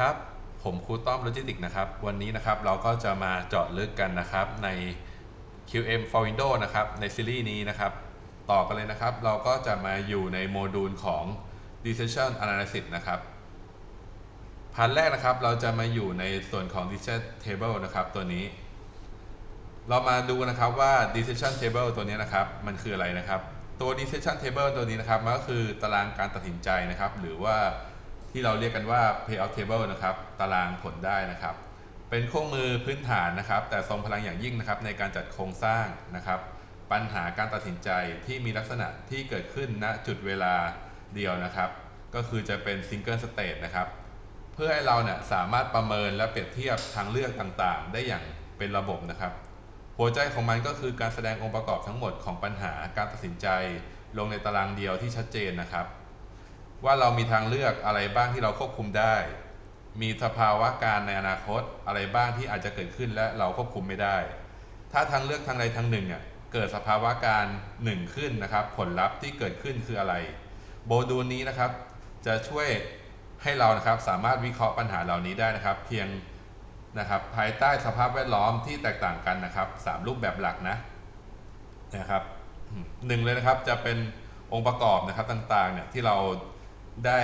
ครับ ผมครูต้อมโลจิสติกนะครับ วันนี้นะครับเราก็จะมาเจาะลึกกันนะครับใน QM for Windows นะครับในซีรีส์นี้นะครับ ต่อกันเลยนะครับ เราก็จะมาอยู่ในโมดูลของ Decision Analysis นะครับพาร์ทแรกนะครับเราจะมาอยู่ในส่วนของ Decision Table นะครับตัวนี้ เรามาดูนะครับว่า Decision Table ตัวนี้นะครับ มันคืออะไรนะครับ ตัว Decision Table ตัวนี้นะครับมันก็คือตารางการตัดสินใจนะครับ หรือว่า ที่เราเรียกกันว่า Payout Table นะครับ ตารางผลได้นะครับ เป็นเครื่องมือพื้นฐานนะครับ แต่ทรงพลังอย่างยิ่งนะครับ ในการจัดโครงสร้างนะครับ ปัญหาการตัดสินใจที่มีลักษณะที่เกิดขึ้นณจุดเวลาเดียวนะครับ ก็คือจะเป็น Single State นะครับ เพื่อให้เราเนี่ยสามารถประเมินและเปรียบเทียบทางเลือกต่างๆ ได้อย่างเป็นระบบนะครับ หัวใจของมันก็คือการแสดงองค์ประกอบทั้งหมดของปัญหาการตัดสินใจ ลงในตารางเดียวที่ชัดเจนนะครับ ว่าเรามีทางเลือกอะไรบ้างที่เราควบคุมได้ มีสภาวะการในอนาคตอะไรบ้างที่อาจจะเกิดขึ้นและเราควบคุมไม่ได้ ถ้าทางเลือกทางใดทางหนึ่งเนี่ยเกิดสภาวะการหนึ่งขึ้นนะครับ ผลลัพธ์ที่เกิดขึ้นคืออะไร โบดูลนี้นะครับ จะช่วยให้เรานะครับสามารถวิเคราะห์ปัญหาเหล่านี้ได้นะครับ เพียงนะครับภายใต้สภาพแวดล้อมที่แตกต่างกันนะครับสามรูปแบบหลักนะนะครับหนึ่งเลยนะครับจะเป็นองค์ประกอบนะครับต่างๆเนี่ยที่เรา ได้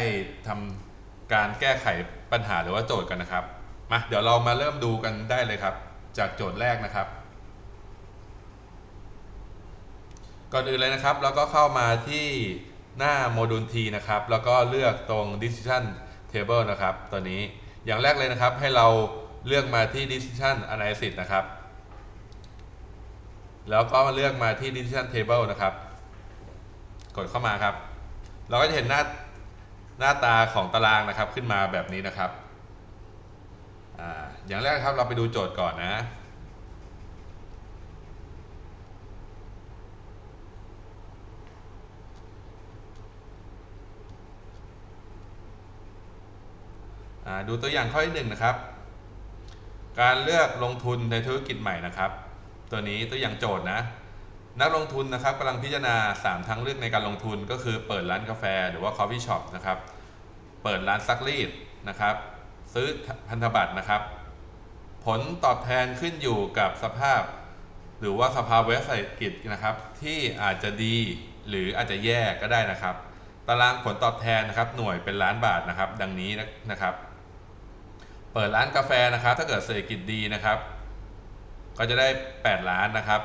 ทำการแก้ไขปัญหาหรือว่าโจทย์กันนะครับมาเดี๋ยวเรามาเริ่มดูกันได้เลยครับ จากโจทย์แรกนะครับ ก่อนอื่นเลยนะครับ เราก็เข้ามาที่หน้าโมดูล T นะครับ แล้วก็เลือกตรง decision table นะครับ ตัวนี้อย่างแรกเลยนะครับให้เราเลือกมาที่ decision analysis นะครับ แล้วก็เลือกมาที่ decision table นะครับ กดเข้ามาครับ เราก็จะเห็นหน้า หน้าตาของตารางนะครับขึ้นมาแบบนี้นะครับออย่างแรกครับเราไปดูโจทย์ก่อนนะ ดูตัวอย่างข้อที่หนึ่งนะครับ การเลือกลงทุนในธุรกิจใหม่นะครับ ตัวนี้ตัวอย่างโจทย์นะนักลงทุนนะครับกำลังพิจารณา 3 ทางเลือกในการลงทุนก็คือเปิดร้านกาแฟ หรือว่า coffee shop นะครับ เปิดร้านซักรีดนะครับ ซื้อพันธบัตรนะครับ ผลตอบแทนขึ้นอยู่กับสภาพ หรือว่าสภาวะเศรษฐกิจนะครับ ที่อาจจะดีหรืออาจจะแย่ก็ได้นะครับ ตารางผลตอบแทนนะครับ หน่วยเป็นล้านบาทนะครับ ดังนี้นะครับ เปิดร้านกาแฟนะครับ ถ้าเกิดเศรษฐกิจดีนะครับ ก็จะได้ 8 ล้านนะครับ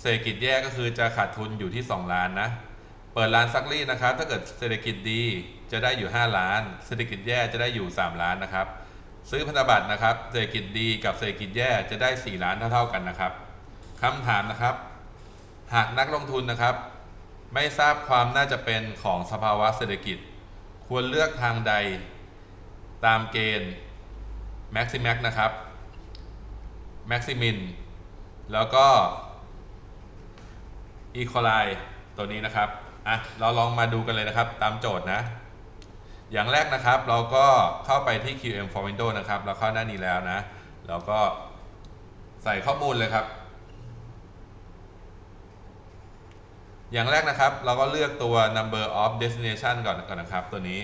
เศรษฐกิจแย่ก็คือจะขาดทุนอยู่ที่ 2 ล้านนะ เปิดร้านซักรีดนะครับ ถ้าเกิดเศรษฐกิจดี จะได้อยู่ 5 ล้าน เศรษฐกิจแย่จะได้อยู่ 3 ล้านนะครับ ซื้อพันธบัตรนะครับ เศรษฐกิจดีกับเศรษฐกิจแย่จะได้ 4 ล้านเท่าๆกันนะครับคำถามนะครับ หากนักลงทุนนะครับ ไม่ทราบความน่าจะเป็นของสภาวะเศรษฐกิจ ควรเลือกทางใดตามเกณฑ์ maximax นะครับ maximin แล้วก็ equalize ตัวนี้นะครับ อะ เราลองมาดูกันเลยนะครับ ตามโจทย์นะ อย่างแรกนะครับเราก็เข้าไปที่ QM for Windows นะครับ เราเข้าหน้านี้แล้วนะ เราก็ใส่ข้อมูลเลยครับ อย่างแรกนะครับ เราก็เลือกตัว number of destination ก่อนก่อนนะครับ ตัวนี้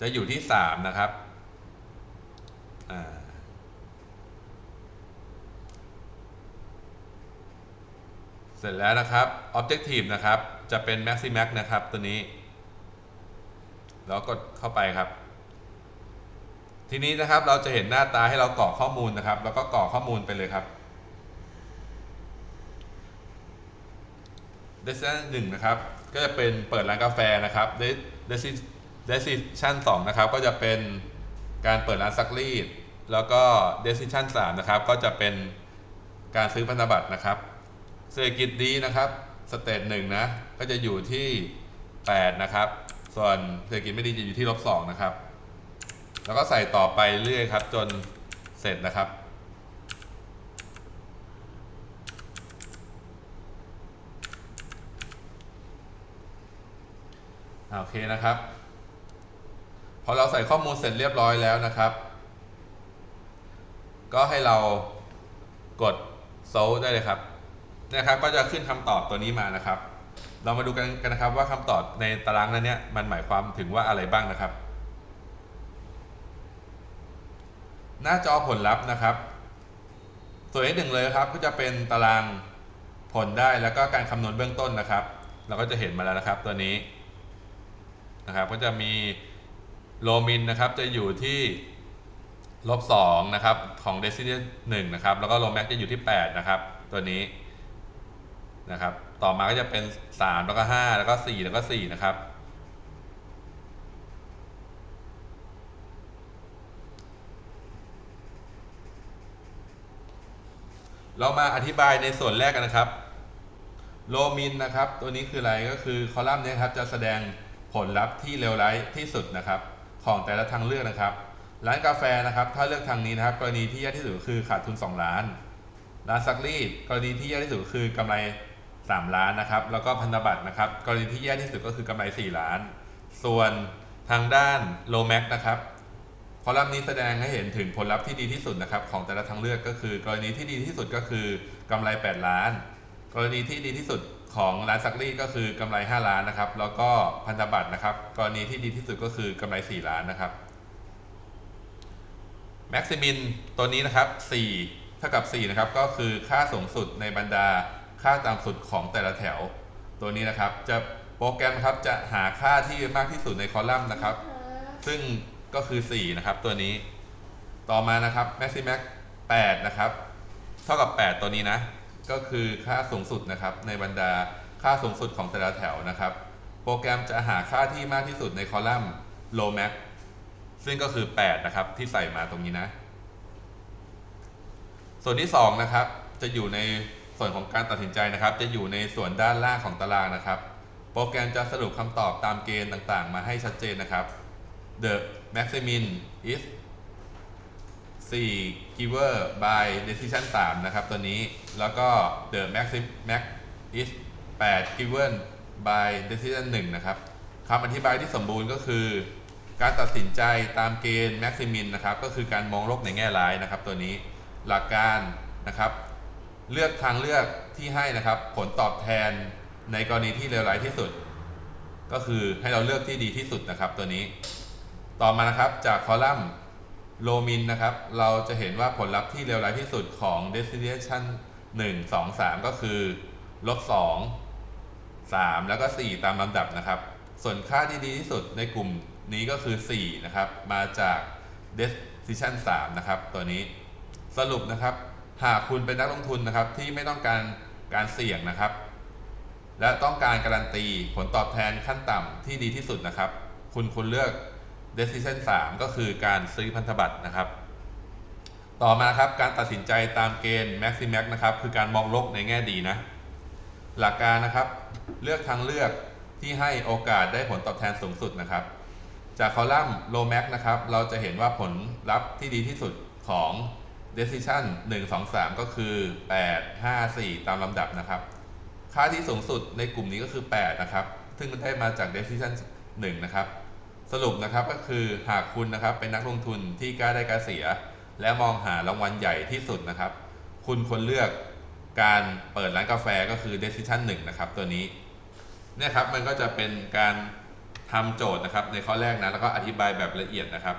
จะอยู่ที่ 3 นะครับเสร็จแล้วนะครับ objective นะครับ จะเป็น maximax นะครับตัวนี้ แล้วกดเข้าไปครับ ทีนี้นะครับเราจะเห็นหน้าตาให้เรากรอกข้อมูลนะครับ แล้วก็กรอกข้อมูลไปเลยครับ decision หนึ่งนะครับ ก็จะเป็นเปิดร้านกาแฟนะครับ decision สองนะครับ ก็จะเป็นการเปิดร้านซักรีด แล้วก็ decision สามนะครับ ก็จะเป็นการซื้อพันธบัตรนะครับ เศรษฐกิจดีนะครับ สเตทหนึ่งนะ ก็จะอยู่ที่ 8 นะครับ ส่วนเศรษฐกิจไม่ดีจะอยู่ที่ลบสองนะครับ แล้วก็ใส่ต่อไปเรื่อยครับ จนเสร็จนะครับ โอเคนะครับ พอเราใส่ข้อมูลเสร็จเรียบร้อยแล้วนะครับ ก็ให้เรากดโซลได้เลยครับนะครับ ก็จะขึ้นคำตอบตัวนี้มานะครับ เรามาดูกันกันนะครับว่าคำตอบในตารางนั้นเนี่ยมันหมายความถึงว่าอะไรบ้างนะครับ หน้าจอผลลัพธ์นะครับ ส่วนที่หนึ่งเลยครับก็จะเป็นตารางผลได้แล้วก็การคำนวณเบื้องต้นนะครับ เราก็จะเห็นมาแล้วนะครับตัวนี้นะครับก็จะมีโลมินนะครับจะอยู่ที่ลบสองนะครับของเดซิเดนหนึ่งนะครับแล้วก็โลแม็กจะอยู่ที่ 8 นะครับ ตัวนี้นะครับ ต่อมาก็จะเป็น 3 แล้วก็ 5 แล้วก็ 4 แล้วก็ 4 นะครับ เรามาอธิบายในส่วนแรกกันนะครับโลมินนะครับ ตัวนี้คืออะไรก็คือคอลัมน์นี้ครับจะแสดงผลลัพธ์ที่เลวร้ายที่สุดนะครับ ของแต่ละทางเลือกนะครับ ร้านกาแฟนะครับ ถ้าเลือกทางนี้นะครับ กรณีที่แย่ที่สุดคือขาดทุน 2 ล้าน ร้านซักรีดกรณีที่แย่ที่สุดคือกำไร 3 ล้านนะครับ แล้วก็พันธบัตรนะครับ กรณีที่แย่ที่สุดก็คือกำไร 4 ล้าน ส่วนทางด้านโลแม็กนะครับ คอลัมน์นี้แสดงให้เห็นถึงผลลัพธ์ที่ดีที่สุดนะครับของแต่ละทางเลือกก็คือ กรณีที่ดีที่สุดก็คือกำไร 8 ล้าน กรณีที่ดีที่สุดของร้านซักรีดก็คือกำไร 5 ล้านนะครับ แล้วก็พันธบัตรนะครับ กรณีที่ดีที่สุดก็คือกำไร 4 ล้านนะครับแม็กซิมินตัวนี้นะครับ4เท่ากับ4นะครับก็คือค่าสูงสุดในบรรดา ค่าต่ำสุดของแต่ละแถว ตัวนี้นะครับ จะโปรแกรมนะครับจะหาค่าที่มากที่สุดในคอลัมน์นะครับ ซึ่งก็คือ 4 นะครับ ตัวนี้ ต่อมานะครับ maximax 8 นะครับ เท่ากับ 8 ตัวนี้นะ ก็คือค่าสูงสุดนะครับ ในบรรดาค่าสูงสุดของแต่ละแถวนะครับ โปรแกรมจะหาค่าที่มากที่สุดในคอลัมน์ low max ซึ่งก็คือ 8 นะครับ ที่ใส่มาตรงนี้นะ ส่วนที่ 2 นะครับ จะอยู่ใน ส่วนของการตัดสินใจนะครับ จะอยู่ในส่วนด้านล่างของตารางนะครับ โปรแกรมจะสรุปคำตอบตามเกณฑ์ต่างๆ มาให้ชัดเจนนะครับ the maximin is 4 giver by decision 3 นะครับ ตัวนี้แล้วก็ the maxim max is 8 given by decision 1 นะครับคำอธิบายที่สมบูรณ์ก็คือ การตัดสินใจตามเกณฑ์ maximin นะครับ ก็คือการมองโลกในแง่ร้ายนะครับ ตัวนี้หลักการนะครับ เลือกทางเลือกที่ให้นะครับ ผลตอบแทนในกรณีที่เลวร้ายที่สุด ก็คือให้เราเลือกที่ดีที่สุดนะครับตัวนี้ ต่อมานะครับจากคอลัมน์โลมินนะครับ เราจะเห็นว่าผลลัพธ์ที่เลวร้ายที่สุดของ destination 1 2 3 ก็คือลบ2 3 แล้วก็ 4 ตามลำดับนะครับ ส่วนค่าที่ดีที่สุดในกลุ่มนี้ก็คือ 4 นะครับ มาจาก decision 3 นะครับ ตัวนี้สรุปนะครับ หากคุณเป็นนักลงทุนนะครับที่ไม่ต้องการการเสี่ยงนะครับ และต้องการการันตีผลตอบแทนขั้นต่ำที่ดีที่สุดนะครับ คุณควรเลือก decision 3 ก็คือการซื้อพันธบัตรนะครับ ต่อมาครับการตัดสินใจตามเกณฑ์ maximax นะครับคือการมองโลกในแง่ดีนะ หลักการนะครับ เลือกทางเลือกที่ให้โอกาสได้ผลตอบแทนสูงสุดนะครับ จากคอลัมน์ low max นะครับ เราจะเห็นว่าผลลัพธ์ที่ดีที่สุดของ decision 1 2 3 ก็คือ 8 5 4 ตามลำดับนะครับ ค่าที่สูงสุดในกลุ่มนี้ก็คือ 8 นะครับ ซึ่งได้มาจาก decision 1 นะครับ สรุปนะครับก็คือหากคุณนะครับเป็นนักลงทุนที่กล้าได้กล้าเสีย และมองหารางวัลใหญ่ที่สุดนะครับ คุณควรเลือกการเปิดร้านกาแฟก็คือ decision 1 นะครับ ตัวนี้เนี่ยครับมันก็จะเป็นการทำโจทย์นะครับในข้อแรกนะแล้วก็อธิบายแบบละเอียดนะครับ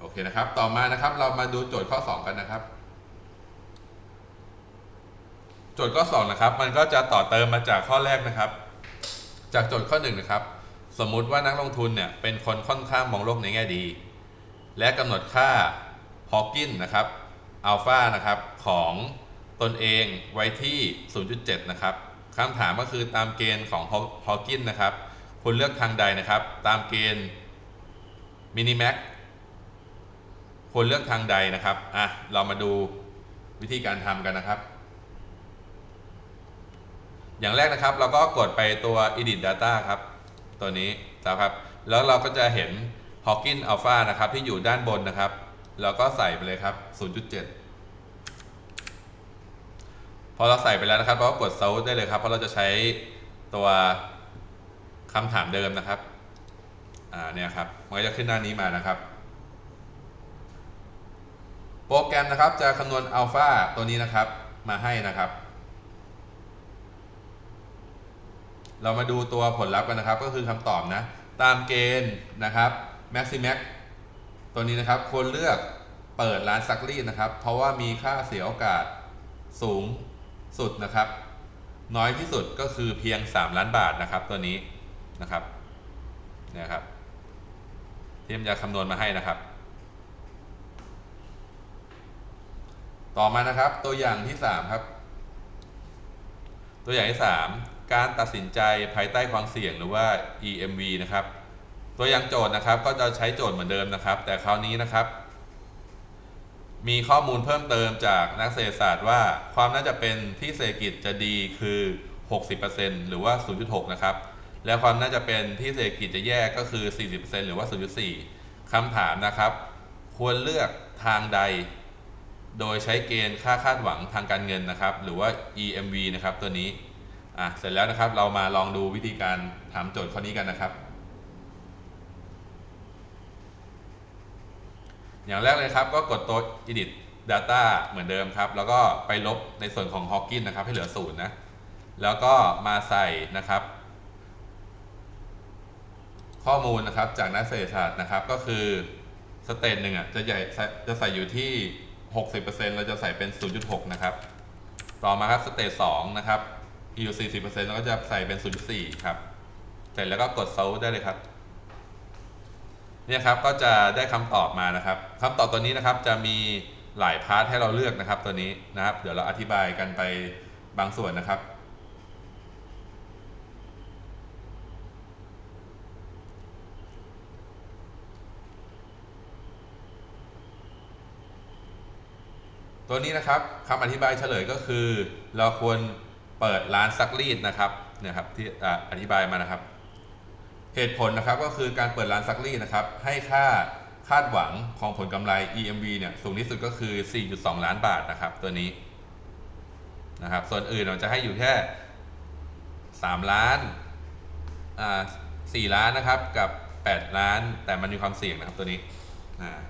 โอเคนะครับ ต่อมานะครับเรามาดูโจทย์ข้อ 2 กันนะครับ โจทย์ข้อ2นะครับ มันก็จะต่อเติมมาจากข้อแรกนะครับ จากโจทย์ข้อ1นะครับ สมมุติว่านักลงทุนเนี่ยเป็นคนค่อนข้างมองโลกในแง่ดี และกำหนดค่าฮอ w กินนะครับอัลฟานะครับของตนเองไว้ที่ 0.7 นะครับคำถามก็คือตามเกณฑ์ของฮอ w กินนะครับ คุณเลือกทางใดนะครับ ตามเกณฑ์มินิแม็ก ควรเลือกทางใดนะครับอะเรามาดูวิธีการทำกันนะครับ อย่างแรกนะครับเราก็กดไปตัว edit data ครับ ตัวนี้นะครับ แล้วเราก็จะเห็น Hawking Alpha นะครับ ที่อยู่ด้านบนนะครับ เราก็ใส่ไปเลยครับ 0.7 พอเราใส่ไปแล้วนะครับ เราก็กด Save ได้เลยครับ เพราะเราจะใช้ตัวคำถามเดิมนะครับ อ่าเนี่ยครับ มันก็จะขึ้นหน้านี้มานะครับ โปรแกรมนะครับจะคำนวณอัลฟาตัวนี้นะครับมาให้นะครับ เรามาดูตัวผลลัพธ์กันนะครับ ก็คือคำตอบนะ ตามเกณฑ์นะครับ maximax ตัวนี้นะครับควรเลือกเปิดร้านซักรีดนะครับ เพราะว่ามีค่าเสียโอกาสสูงสุดนะครับ น้อยที่สุดก็คือเพียง 3 ล้านบาทนะครับ ตัวนี้นะครับเนี่ยครับที่มันจะคำนวณมาให้นะครับ ต่อมานะครับ ตัวอย่างที่ 3 ครับ ตัวอย่างที่ 3 การตัดสินใจภายใต้ความเสี่ยงหรือว่า EMV นะครับ ตัวอย่างโจทย์นะครับก็จะใช้โจทย์เหมือนเดิมนะครับ แต่คราวนี้นะครับ มีข้อมูลเพิ่มเติมจากนักเศรษฐศาสตร์ว่าความน่าจะเป็นที่เศรษฐกิจจะดีคือ 60%หรือว่า 0.6 นะครับ และความน่าจะเป็นที่เศรษฐกิจจะแย่ก็คือ 40%หรือว่า 0.4คำถามนะครับ ควรเลือกทางใด โดยใช้เกณฑ์ค่าคาดหวังทางการเงินนะครับ หรือว่า EMV นะครับตัวนี้อะเสร็จแล้วนะครับเรามาลองดูวิธีการถามโจทย์ข้อนี้กันนะครับ อย่างแรกเลยครับก็กดตัว edit data เหมือนเดิมครับ แล้วก็ไปลบในส่วนของ Hawkins นะครับ ให้เหลือศูนย์นะ แล้วก็มาใส่นะครับ ข้อมูลนะครับจากนักเศรษฐศาสตร์นะครับก็คือสเตทหนึ่งอะจะใหญ่จะใส่อยู่ที่ 60%เราจะใส่เป็น 0.6 นะครับ ต่อมาครับสเตจ2นะครับอยู่40%เราก็จะใส่เป็น 0.4 ครับ เสร็จแล้วก็กด solve ได้เลยครับ เนี่ยครับก็จะได้คำตอบมานะครับคำตอบตัวนี้นะครับจะมีหลายพาร์ทให้เราเลือกนะครับตัวนี้นะครับ เดี๋ยวเราอธิบายกันไปบางส่วนนะครับ ตัวนี้นะครับคำอธิบายเฉลยก็คือ เราควรเปิดร้านซักรีดนะครับเนี่ยครับที่อธิบายมานะครับ เหตุผลนะครับก็คือการเปิดร้านซักรีดนะครับ ให้ค่าคาดหวังของผลกำไร EMV เนี่ยสูงที่สุดก็คือ 4.2 ล้านบาทนะครับ ตัวนี้นะครับ ส่วนอื่นเราจะให้อยู่แค่ 3 ล้านอ่า4ล้านนะครับกับ 8 ล้าน แต่มันมีความเสี่ยงนะครับตัวนี้อ่า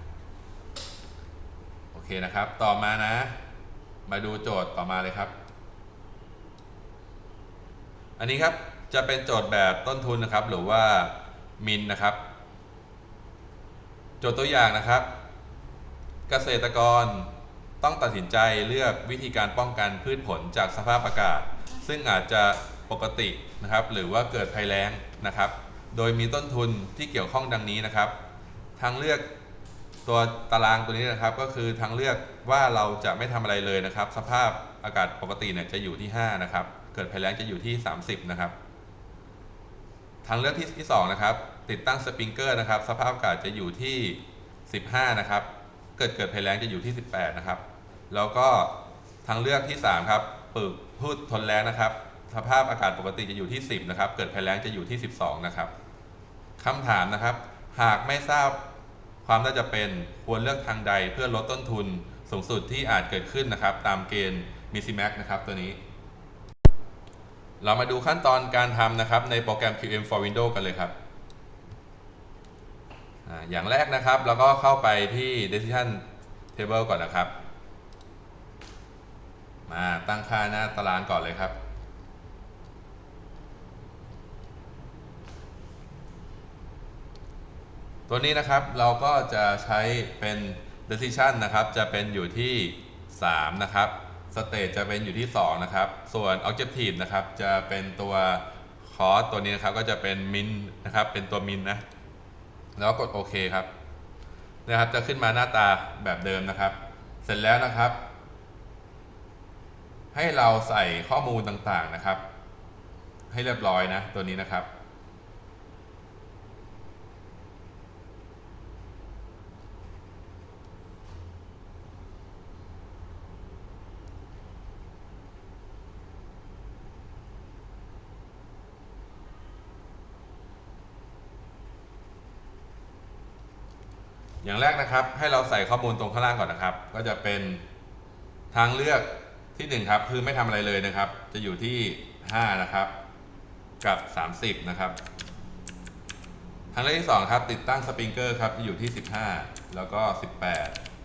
เคนะครับ ต่อมานะ มาดูโจทย์ต่อมาเลยครับ อันนี้ครับจะเป็นโจทย์แบบต้นทุนนะครับ หรือว่ามินนะครับ โจทย์ตัวอย่างนะครับ เกษตรกรต้องตัดสินใจเลือกวิธีการป้องกันพืชผลจากสภาพอากาศ ซึ่งอาจจะปกตินะครับ หรือว่าเกิดภัยแล้งนะครับ โดยมีต้นทุนที่เกี่ยวข้องดังนี้นะครับ ทางเลือก ตัวตารางตัวนี้นะครับก็คือทางเลือกว่าเราจะไม่ทำอะไรเลยนะครับ สภาพอากาศปกติเนี่ยจะอยู่ที่ 5 นะครับ เกิดภัยแล้งจะอยู่ที่ 30 นะครับ ทางเลือกที่ที่2นะครับ ติดตั้งสปริงเกอร์นะครับ สภาพอากาศจะอยู่ที่ 15 นะครับ เกิดเกิดภัยแล้งจะอยู่ที่ 18 นะครับ แล้วก็ทางเลือกที่3ครับปลูกพืชทนแล้งนะครับ สภาพอากาศปกติจะอยู่ที่ 10 นะครับ เกิดภัยแล้งจะอยู่ที่ 12 นะครับคำถามนะครับ หากไม่ทราบ ความน่าจะเป็นควรเลือกทางใดเพื่อลดต้นทุนสูงสุดที่อาจเกิดขึ้นนะครับ ตามเกณฑ์มิซิแม็กนะครับตัวนี้ เรามาดูขั้นตอนการทำนะครับในโปรแกรม QM for Windows กันเลยครับอาอย่างแรกนะครับเราก็เข้าไปที่ Decision Table ก่อนนะครับ มาตั้งค่าหน้าตารางก่อนเลยครับ ตัวนี้นะครับเราก็จะใช้เป็น decision นะครับ จะเป็นอยู่ที่ 3 นะครับ state จะเป็นอยู่ที่ 2 นะครับ ส่วน objective นะครับ จะเป็นตัว cost ตัวนี้นะครับก็จะเป็น min นะครับ เป็นตัว min นะ แล้วกดโอเคครับนะครับ จะขึ้นมาหน้าตาแบบเดิมนะครับ เสร็จแล้วนะครับ ให้เราใส่ข้อมูลต่างๆนะครับ ให้เรียบร้อยนะ ตัวนี้นะครับ อย่างแรกนะครับ ให้เราใส่ข้อมูลตรงข้างล่างก่อนนะครับ ก็จะเป็นทางเลือกที่1ครับคือไม่ทำอะไรเลยนะครับ จะอยู่ที่ 5 นะครับ กับ 30 นะครับ ทางเลือกที่2ครับ ติดตั้งสปริงเกอร์ครับจะอยู่ที่ 15 แล้วก็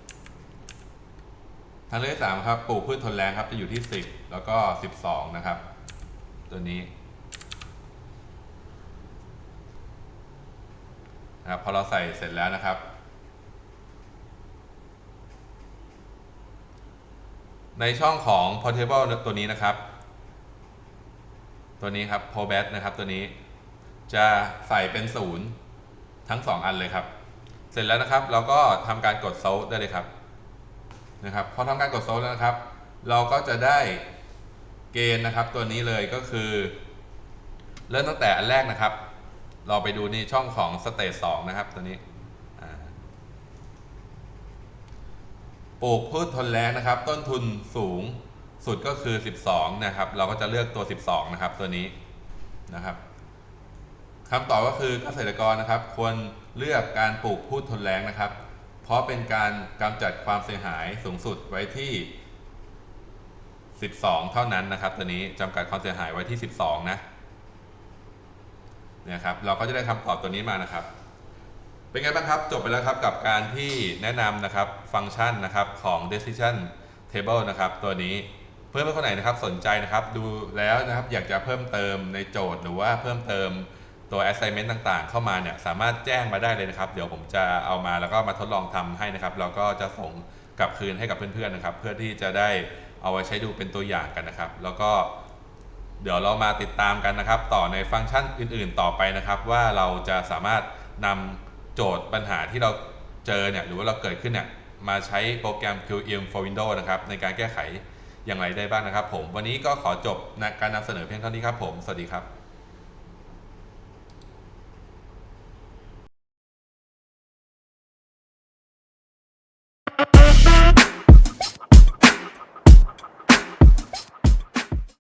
18 ทางเลือกที่3ครับปลูกพืชทนแรงครับจะอยู่ที่ 10 แล้วก็ 12 นะครับ ตัวนี้นะครับพอเราใส่เสร็จแล้วนะครับ ในช่องของ portable ตัวนี้นะครับ ตัวนี้ครับ p o b a t นะครับตัวนี้จะใส่เป็นศูนย์ทั้ง 2 อันเลยครับ เสร็จแล้วนะครับเราก็ทำการกดโซลได้เลยครับนะครับพอทำการกดโซลแล้วนะครับ เราก็จะได้เกณฑ์นะครับ ตัวนี้เลยก็คือ เริ่มตั้งแต่อันแรกนะครับ เราไปดูในช่องของสเตจสองนะครับตัวนี้อ่า ปลูกพืชทนแรงนะครับ ต้นทุนสูงสุดก็คือ 12 นะครับ เราก็จะเลือกตัว 12 นะครับ ตัวนี้นะครับคำตอบก็คือเกษตรกรนะครับ ควรเลือกการปลูกพืชทนแรงนะครับ เพราะเป็นการกำจัดความเสียหายสูงสุดไว้ที่ 12 เท่านั้นนะครับ ตัวนี้จำกัดความเสียหายไว้ที่ 12 นะเนี่ยครับ เราก็จะได้คำตอบตัวนี้มานะครับ เป็นไงบ้างครับ จบไปแล้วครับกับการที่แนะนำนะครับฟังก์ชันนะครับของ decision table นะครับตัวนี้เพื่อนๆคนไหนนะครับสนใจนะครับดูแล้วนะครับอยากจะเพิ่มเติมในโจทย์ หรือว่าเพิ่มเติมตัว assignment ต่างๆ เข้ามาเนี่ยสามารถแจ้งมาได้เลยนะครับ เดี๋ยวผมจะเอามาแล้วก็มาทดลองทำให้นะครับแล้วก็จะส่งกลับคืนให้กับเพื่อนๆนะครับ เพื่อที่จะได้เอาไว้ใช้ดูเป็นตัวอย่างกันนะครับ แล้วก็เดี๋ยวเรามาติดตามกันนะครับ ต่อในฟังก์ชันอื่น ๆ ต่อไปนะครับ ว่าเราจะสามารถนำ โจทย์ปัญหาที่เราเจอเนี่ยหรือว่าเราเกิดขึ้นเนี่ยมาใช้โปรแกรม QEM for Windows นะครับในการแก้ไขอย่างไรได้บ้างนะครับผม วันนี้ก็ขอจบการนำเสนอเพียงเท่านี้ครับผม สวัสดีครับ